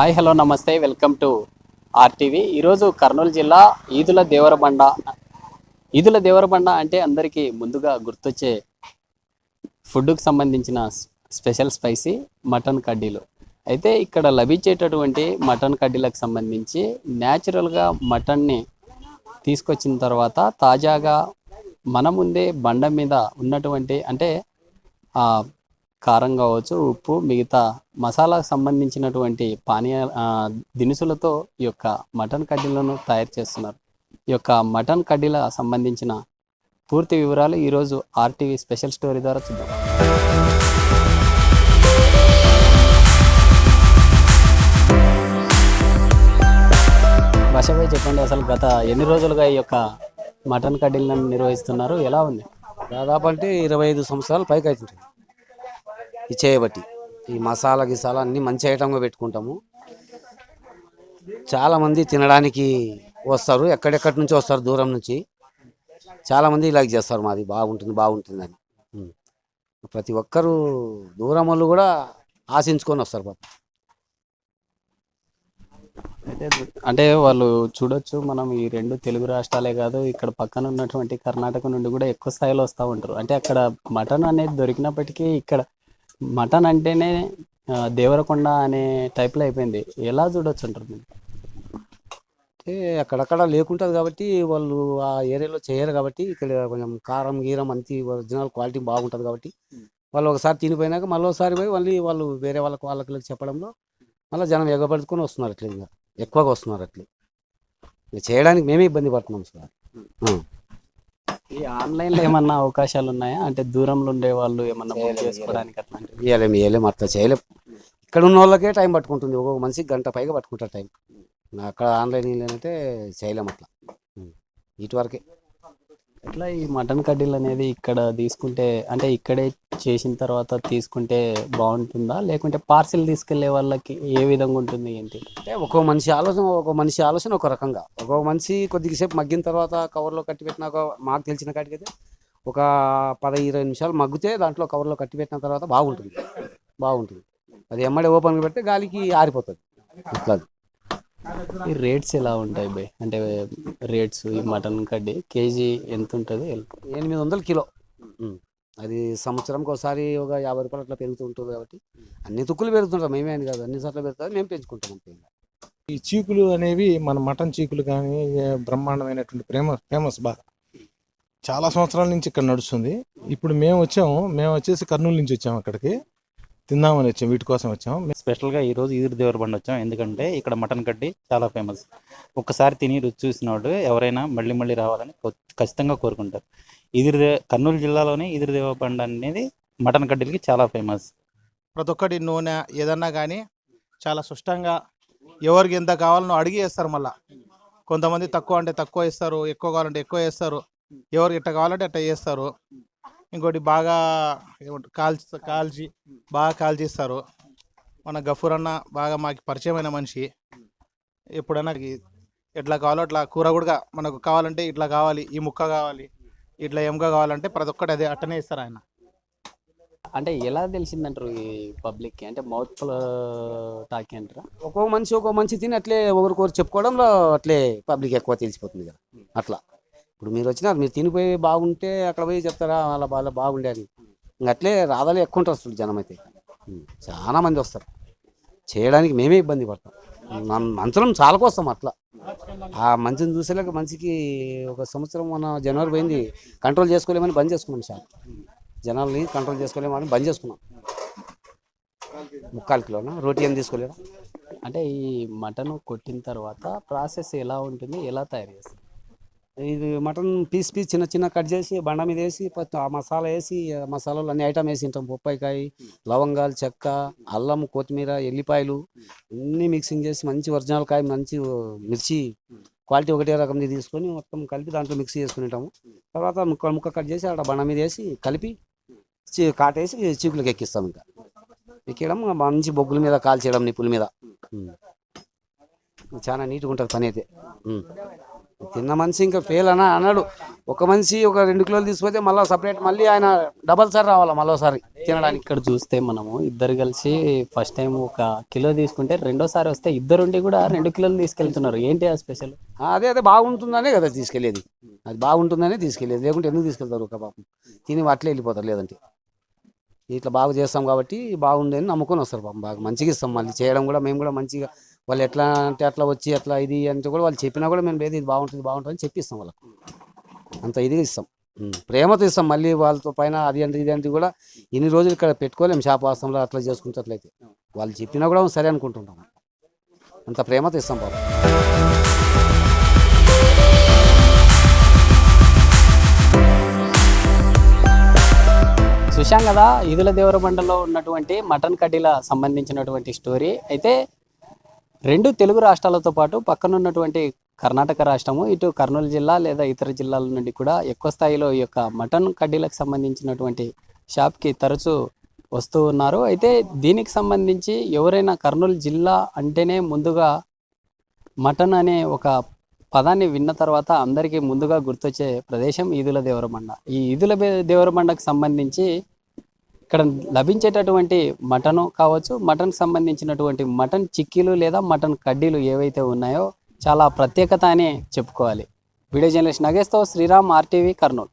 Hi hello నమస్తే welcome to RTV. ఈరోజు కర్నూలు జిల్లా ఈదుల దేవరబండ ఈదుల దేవరబండ అంటే అందరికీ ముందుగా గుర్తొచ్చే ఫుడ్కు సంబంధించిన స్పెషల్ స్పైసీ మటన్ కడ్డీలు. అయితే ఇక్కడ లభించేటటువంటి మటన్ కడ్డీలకు సంబంధించి న్యాచురల్గా మటన్ని తీసుకొచ్చిన తర్వాత తాజాగా మన ముందే బండ మీద ఉన్నటువంటి అంటే కారం కావచ్చు ఉప్పు మిగతా మసాలాకు సంబంధించినటువంటి పానీయ దినుసులతో ఈ యొక్క మటన్ కడ్డీలను తయారు చేస్తున్నారు. ఈ యొక్క మటన్ కడ్డీల సంబంధించిన పూర్తి వివరాలు ఈరోజు ఆర్టీవీ స్పెషల్ స్టోరీ ద్వారా చూద్దాం. భాషపై చెప్పండి అసలు గత ఎన్ని రోజులుగా ఈ యొక్క మటన్ కడ్డీలను నిర్వహిస్తున్నారు? ఎలా ఉంది? దాదాపు అంటే ఇరవై ఐదు సంవత్సరాలు పైకి అవుతుంది ఇది చేయబట్టి ఈ మసాలా గిసాలా అన్నీ మంచి ఐటమ్గా పెట్టుకుంటాము. చాలామంది తినడానికి వస్తారు. ఎక్కడెక్కడి నుంచి వస్తారు? దూరం నుంచి. చాలామంది ఇలాగ చేస్తారు. మాది బాగుంటుంది బాగుంటుంది అని. ప్రతి ఒక్కరు దూరం వాళ్ళు కూడా ఆశించుకొని వస్తారు పాప. అయితే అంటే వాళ్ళు చూడొచ్చు మనం ఈ రెండు తెలుగు రాష్ట్రాలే కాదు ఇక్కడ పక్కన ఉన్నటువంటి కర్ణాటక నుండి కూడా ఎక్కువ స్థాయిలో వస్తూ ఉంటారు. అంటే అక్కడ మటన్ అనేది దొరికినప్పటికీ ఇక్కడ మటన్ అంటేనే దేవరకొండ అనే టైప్లో అయిపోయింది. ఎలా చూడొచ్చు అంటారు మీరు? అంటే అక్కడక్కడ లేకుంటుంది కాబట్టి వాళ్ళు ఆ ఏరియాలో చేయరు కాబట్టి ఇక్కడ కొంచెం కారం గీరం అంతి ఒరిజినల్ క్వాలిటీ బాగుంటుంది కాబట్టి వాళ్ళు ఒకసారి తినిపోయినాక మళ్ళీ ఒకసారి పోయి మళ్ళీ వాళ్ళు వేరే వాళ్ళకి వాళ్ళకి చెప్పడంలో మళ్ళీ జనం ఎగబడుకొని వస్తున్నారు అట్లా ఇంకా. ఎక్కువగా వస్తున్నారు అట్లా. చేయడానికి మేమే ఇబ్బంది పడుతున్నాం సార్. ఈ ఆన్లైన్లో ఏమన్నా అవకాశాలు ఉన్నాయా అంటే దూరంలో ఉండే వాళ్ళు ఏమన్నా బుక్ చేసుకోవడానికి అట్లాంటివి? ఇవ్వలేము ఇవ్వలేము అట్లా చేయలేము. ఇక్కడ ఉన్న వాళ్ళకే టైం పట్టుకుంటుంది. ఒక్కొక్క మనిషికి గంట పైగా పట్టుకుంటారు టైం. అక్కడ ఆన్లైన్ అంటే చేయలేము అట్లా. ఉం. అట్లా ఎట్లా ఈ మటన్ కడ్డీలు అనేది ఇక్కడ తీసుకుంటే అంటే ఇక్కడే చేసిన తర్వాత తీసుకుంటే బాగుంటుందా? లేకుంటే పార్సిల్ తీసుకెళ్ళే వాళ్ళకి ఏ విధంగా ఉంటుంది ఏంటి? అంటే ఒక్కో మనిషి ఆలోచన ఒక్కో మనిషి ఆలోచన ఒక రకంగా. ఒక్కో మనిషి కొద్దిసేపు మగ్గిన తర్వాత కవర్లో కట్టి పెట్టినాక మాకు తెలిసిన కాడికైతే ఒక పది ఇరవై నిమిషాలు మగ్గితే దాంట్లో కవర్లో కట్టి పెట్టిన తర్వాత బాగుంటుంది. బాగుంటుంది. అది ఎమ్మడే ఓపెన్గా పెడితే గాలికి ఆరిపోతుంది. అట్లా ఈ రేట్స్ ఎలా ఉంటాయి బై? అంటే రేట్స్ ఈ మటన్ కడ్డీ కేజీ ఎంత ఉంటుంది? ఎనిమిది వందలు కిలో. అది సంవత్సరంకి ఒకసారి ఒక యాభై రూపాయలు అట్లా పెరుగుతూ ఉంటుంది కాబట్టి అన్ని తుక్కులు పెరుగుతుంటాం మేమే అని కాదు. అన్ని సార్లు పెరుగుతుంది. మేము పెంచుకుంటాం అంతే. ఈ చీకులు అనేవి మన మటన్ చీకులు కానీ బ్రహ్మాండమైనటువంటి ప్రేమ ఫేమస్ బాగా. చాలా సంవత్సరాల నుంచి ఇక్కడ నడుస్తుంది. ఇప్పుడు మేము వచ్చాము. మేము వచ్చేసి కర్నూలు నుంచి వచ్చాము అక్కడికి. తిందామని వచ్చాం వీటి కోసం వచ్చాము స్పెషల్గా ఈరోజు ఈదురు దేవర బండి వచ్చాం. ఎందుకంటే ఇక్కడ మటన్ కడ్డీ చాలా ఫేమస్. ఒక్కసారి తిని రుచి చూసినవాడు ఎవరైనా మళ్ళీ మళ్ళీ రావాలని ఖచ్చితంగా కోరుకుంటారు. ఈదురు కర్నూలు జిల్లాలోనే ఈదురు దేవ బండి అనేది మటన్ కడ్డీలకి చాలా ఫేమస్. ప్రతి ఒక్కటి నూనె ఏదన్నా కానీ చాలా సుష్టంగా ఎవరికి ఎంత కావాలనో అడిగి వేస్తారు మళ్ళా. కొంతమంది తక్కువ అంటే తక్కువ ఇస్తారు ఎక్కువ కావాలంటే ఎక్కువ వేస్తారు. ఎవరికి ఎట్ట కావాలంటే అట్ట చేస్తారు ఇంకోటి బాగా ఏమంటారు కాల్చి కాల్చి బాగా కాల్చిస్తారు. మన గఫూర్ అన్న బాగా మాకు పరిచయమైన మనిషి. ఎప్పుడైనా ఎట్లా కావాలో అట్లా కూర కూడా మనకు కావాలంటే ఇట్లా కావాలి ఈ ముక్క కావాలి ఇట్లా ఎముక కావాలంటే ప్రతి ఒక్కటి అదే అట్టనే ఇస్తారు ఆయన. అంటే ఎలా తెలిసిందంటారు ఈ పబ్లిక్కి అంటే మౌత్ టాకీ అంటారా? ఒక్కొక్క మనిషి ఒక్కొక్క మనిషి తిని అట్లే ఒకరికొకరు చెప్పుకోవడంలో అట్లే పబ్లిక్ ఎక్కువ తెలిసిపోతుంది కదా. అట్లా. ఇప్పుడు మీరు వచ్చినారు మీరు తినిపోయి బాగుంటే అక్కడ పోయి చెప్తారా? వాళ్ళ బాగా బాగుండే అని అట్లే రాదాలు ఎక్కువ ఉంటారు అసలు జనం అయితే చాలా మంది వస్తారు. చేయడానికి మేమే ఇబ్బంది పడతాం. మంచం చాలకొస్తాం అట్లా. ఆ మంచిని చూసేలాగా మనిషికి ఒక సంవత్సరం మన జనవరి పోయింది. కంట్రోల్ చేసుకోలేమని బంద్ చేసుకున్నాం సార్. జనాల్ని కంట్రోల్ చేసుకోలేమని బంద్ చేసుకున్నాం. ముక్కాలు కిలోనా? రోటీ ఏం తీసుకోలేదా? అంటే ఈ మటన్ కొట్టిన తర్వాత ప్రాసెస్ ఎలా ఉంటుంది? ఎలా తయారు చేస్తారు? ఇది మటన్ పీస్ పీస్ చిన్న చిన్న కట్ చేసి బండ మీద వేసి ఆ మసాలా వేసి ఆ మసాలాలు అన్ని ఐటమ్ వేసి ఉంటాం బొప్పాయికాయ లవంగాలు చెక్క అల్లం కొత్తిమీర ఎల్లిపాయలు అన్ని మిక్సింగ్ చేసి మంచి ఒరిజినల్ కాయ మంచి మిర్చి క్వాలిటీ ఒకటే రకం తీసుకొని మొత్తం కలిపి దాంట్లో మిక్స్ చేసుకుని ఉంటాము తర్వాత ముక్క ముక్క కట్ చేసి అక్కడ బండ మీద వేసి కలిపి కాటేసి చీకులకు ఎక్కిస్తాం ఇంకా. ఎక్కడం మంచి బొగ్గుల మీద కాల్చేయడం నిప్పుల మీద. చాలా నీట్గా ఉంటుంది పని అయితే. తిన్న మనిషి ఇంకా ఫెయిల్ అన అన్నాడు. ఒక మనిషి ఒక రెండు కిలోలు తీసుకుపోతే మళ్ళీ సపరేట్ మళ్ళీ ఆయన డబల్ సార్ రావాలా ఒకసారి తినడానికి? ఇక్కడ చూస్తే మనము ఇద్దరు కలిసి ఫస్ట్ టైం ఒక కిలో తీసుకుంటే రెండోసారి వస్తే ఇద్దరుండి కూడా రెండు కిలోలు తీసుకెళ్తున్నారు. ఏంటి ఆ స్పెషల్ అదే అదే బాగుంటుందనే కదా తీసుకెళ్ళేది అది బాగుంటుందనే తీసుకెళ్ళేది లేకుంటే ఎందుకు తీసుకెళ్తారు ఒక పాపం? తిని అట్లే వెళ్ళిపోతారు లేదంటే. ఇట్లా బాగా చేస్తాం కాబట్టి బాగుంది అని నమ్ముకొని వస్తారు పాపం. బాగా మంచిగా ఇస్తాం. మళ్ళీ చేయడం కూడా మేము కూడా మంచిగా వాళ్ళు ఎట్లా అంటే అట్లా వచ్చి అట్లా ఇది అంటే కూడా వాళ్ళు చెప్పినా కూడా మేము లేదు ఇది బాగుంటుంది బాగుంటుంది అని చెప్పిస్తాం వాళ్ళకు. అంత ఇదిగా ఇస్తాం. ప్రేమతో ఇస్తాం. మళ్ళీ వాళ్ళతో పైన అది అంటే ఇది అంటే కూడా ఇన్ని రోజులు ఇక్కడ పెట్టుకోలేము షాప్ వాస్తవంలో అట్లా చేసుకుంటట్లయితే వాళ్ళు చెప్పినా కూడా సరే అనుకుంటుంటాం. అంత ప్రేమతో ఇస్తాం బాబు చూశాం కదా ఈదుల దేవరబండలో ఉన్నటువంటి మటన్ కడ్డీల సంబంధించినటువంటి స్టోరీ. అయితే రెండు తెలుగు రాష్ట్రాలతో పాటు పక్కనున్నటువంటి కర్ణాటక రాష్ట్రము ఇటు కర్నూలు జిల్లా లేదా ఇతర జిల్లాల నుండి కూడా ఎక్కువ స్థాయిలో ఈ యొక్క మటన్ కడ్డీలకు సంబంధించినటువంటి షాప్కి తరచూ వస్తూ ఉన్నారు. అయితే దీనికి సంబంధించి ఎవరైనా కర్నూలు జిల్లా అంటేనే ముందుగా మటన్ అనే ఒక పదాన్ని విన్న తర్వాత అందరికీ ముందుగా గుర్తొచ్చే ప్రదేశం ఈదుల దేవరబండ ఈ ఈదుల దేవరమండకు దేవరబండకు సంబంధించి ఇక్కడ లభించేటటువంటి మటన్ కావచ్చు మటన్ సంబంధించినటువంటి మటన్ చిక్కీలు లేదా మటన్ కడ్డీలు ఏవైతే ఉన్నాయో చాలా ప్రత్యేకత అని చెప్పుకోవాలి. వీడియో జర్నలిస్ట్ నగేష్తో శ్రీరామ్ ఆర్టీవీ కర్నూలు.